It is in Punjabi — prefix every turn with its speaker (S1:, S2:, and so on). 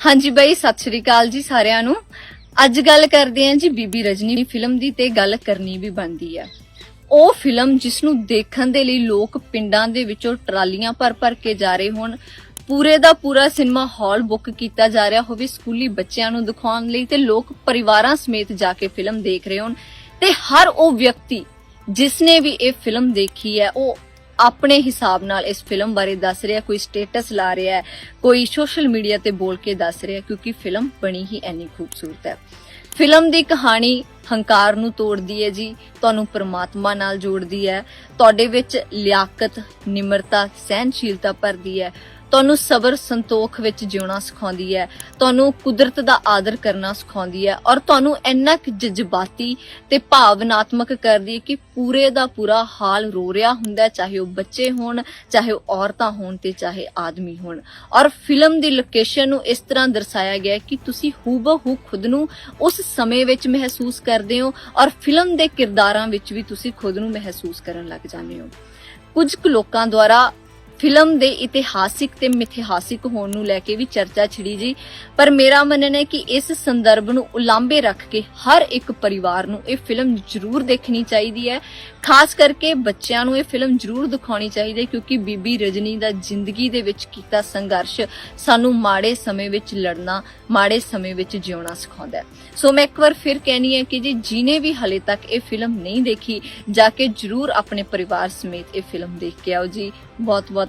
S1: ਹਾਂਜੀ ਬਾਈ, ਸਤਿ ਸ਼੍ਰੀ ਅਕਾਲ ਜੀ ਸਾਰਿਆਂ ਨੂੰ। ਅੱਜ ਗੱਲ ਕਰਦੇ ਹਾਂ ਜੀ ਬੀਬੀ ਰਜਨੀ ਫਿਲਮ ਦੀ ਤੇ ਗੱਲ ਕਰਨੀ ਵੀ ਬਣਦੀ ਹੈ ਉਹ ਫਿਲਮ ਜਿਸ ਨੂੰ ਦੇਖਣ ਦੇ ਲਈ ਲੋਕ ਪਿੰਡਾਂ ਦੇ ਵਿੱਚੋਂ ਟਰਾਲੀਆਂ ਭਰ ਭਰ ਕੇ ਜਾ ਰਹੇ ਹੋਣ, ਪੂਰੇ ਦਾ ਪੂਰਾ ਸਿਨੇਮਾ ਹਾਲ ਬੁੱਕ ਕੀਤਾ ਜਾ ਰਿਹਾ ਹੋਵੇ ਸਕੂਲੀ ਬੱਚਿਆਂ ਨੂੰ ਦਿਖਾਉਣ ਲਈ ਤੇ ਲੋਕ ਪਰਿਵਾਰਾਂ ਸਮੇਤ ਜਾ ਕੇ ਫਿਲਮ ਦੇਖ ਰਹੇ ਹੋਣ। ਤੇ ਹਰ ਉਹ ਵਿਅਕਤੀ ਜਿਸ ਨੇ ਵੀ ਇਹ ਫਿਲਮ ਦੇਖੀ ਹੈ, ਉਹ ਆਪਣੇ ਹਿਸਾਬ ਨਾਲ ਇਸ ਫਿਲਮ ਬਾਰੇ ਦੱਸ ਰਿਹਾ, ਕੋਈ ਸਟੇਟਸ ਲਾ ਰਿਹਾ ਕੋਈ ਸੋਸ਼ਲ ਮੀਡੀਆ ਤੇ ਬੋਲ ਕੇ ਦੱਸ ਰਿਹਾ ਕਿਉਂਕਿ ਫਿਲਮ ਬਣੀ ਹੀ ਇੰਨੀ ਖੂਬਸੂਰਤ ਹੈ। ਫਿਲਮ ਦੀ ਕਹਾਣੀ ਹੰਕਾਰ ਨੂੰ ਤੋੜਦੀ ਹੈ ਜੀ, ਤੁਹਾਨੂੰ ਪਰਮਾਤਮਾ ਨਾਲ ਜੋੜਦੀ ਹੈ, ਤੁਹਾਡੇ ਵਿੱਚ ਲਿਆਕਤ, ਨਿਮਰਤਾ ਸਹਿਨਸ਼ੀਲਤਾ ਭਰਦੀ ਹੈ, ਤੁਹਾਨੂੰ ਸਬਰ ਸੰਤੋਖ ਵਿੱਚ ਜਿਉਣਾ ਸਿਖਾਉਂਦੀ ਹੈ, ਤੁਹਾਨੂੰ ਕੁਦਰਤ ਦਾ ਆਦਰ ਕਰਨਾ ਸਿਖਾਉਂਦੀ ਹੈ ਔਰ ਤੁਹਾਨੂੰ ਇੰਨਾ ਕੁ ਜਜ਼ਬਾਤੀ ਤੇ ਭਾਵਨਾਤਮਕ ਕਰਦੀ ਹੈ ਕਿ ਪੂਰੇ ਦਾ ਪੂਰਾ ਹਾਲ ਰੋ ਰਿਹਾ ਹੁੰਦਾ ਚਾਹੇ ਉਹ ਬੱਚੇ ਹੋਣ, ਚਾਹੇ ਉਹ ਔਰਤਾਂ ਹੋਣ ਤੇ ਚਾਹੇ ਆਦਮੀ ਹੋਣ। ਔਰ ਫਿਲਮ ਦੀ ਲੋਕੇਸ਼ਨ ਨੂੰ ਇਸ ਤਰ੍ਹਾਂ ਦਰਸਾਇਆ ਗਿਆ ਕਿ ਤੁਸੀਂ ਹੂਬਹੂ ਖੁਦ ਨੂੰ ਉਸ ਸਮੇਂ ਵਿੱਚ ਮਹਿਸੂਸ ਕਰਦੇ ਹੋ ਔਰ ਫਿਲਮ ਦੇ ਕਿਰਦਾਰਾਂ ਵਿੱਚ ਵੀ ਤੁਸੀਂ ਖੁਦ ਨੂੰ ਮਹਿਸੂਸ ਕਰਨ ਲੱਗ ਜਾਂਦੇ ਹੋ। ਕੁਝ ਕੁ ਲੋਕਾਂ ਦੁਆਰਾ ਫਿਲਮ ਦੇ ਇਤਿਹਾਸਿਕ ਤੇ ਮਿਥਿਹਾਸਿਕ ਹੋਣ ਨੂੰ ਲੈ ਕੇ ਵੀ ਚਰਚਾ ਛਿੜੀ ਜੀ। ਪਰ ਮੇਰਾ ਮੰਨਣਾ ਹੈ ਕਿ ਇਸ ਸੰਦਰਭ ਨੂੰ ਉਲਾਂਭੇ ਰੱਖ ਕੇ ਹਰ ਇੱਕ ਪਰਿਵਾਰ ਨੂੰ ਇਹ ਫਿਲਮ ਜ਼ਰੂਰ ਦੇਖਣੀ ਚਾਹੀਦੀ ਹੈ। ਖਾਸ ਕਰਕੇ ਬੱਚਿਆਂ ਨੂੰ ਇਹ ਫਿਲਮ ਜ਼ਰੂਰ ਦਿਖਾਉਣੀ ਚਾਹੀਦੀ ਹੈ ਕਿਉਂਕਿ ਬੀਬੀ ਰਜਨੀ ਦਾ ਜ਼ਿੰਦਗੀ ਦੇ ਵਿੱਚ ਕੀਤਾ ਸੰਘਰਸ਼ ਸਾਨੂੰ ਮਾੜੇ ਸਮੇਂ ਵਿੱਚ ਲੜਨਾ, ਮਾੜੇ ਸਮੇਂ ਵਿੱਚ ਜਿਉਣਾ ਸਿਖਾਉਂਦਾ ਹੈ। ਸੋ ਮੈਂ ਇੱਕ ਵਾਰ ਫਿਰ ਕਹਿਣੀ ਹੈ ਕਿ ਜੀ ਜਿਨੇ ਵੀ ਹਲੇ ਤੱਕ ਇਹ ਫਿਲਮ ਨਹੀਂ ਦੇਖੀ, ਜਾ ਕੇ ਜ਼ਰੂਰ ਆਪਣੇ ਪਰਿਵਾਰ ਸਮੇਤ ਇਹ ਫਿਲਮ ਦੇਖ ਕੇ ਆਓ ਜੀ। ਬਹੁਤ ਬਹੁਤ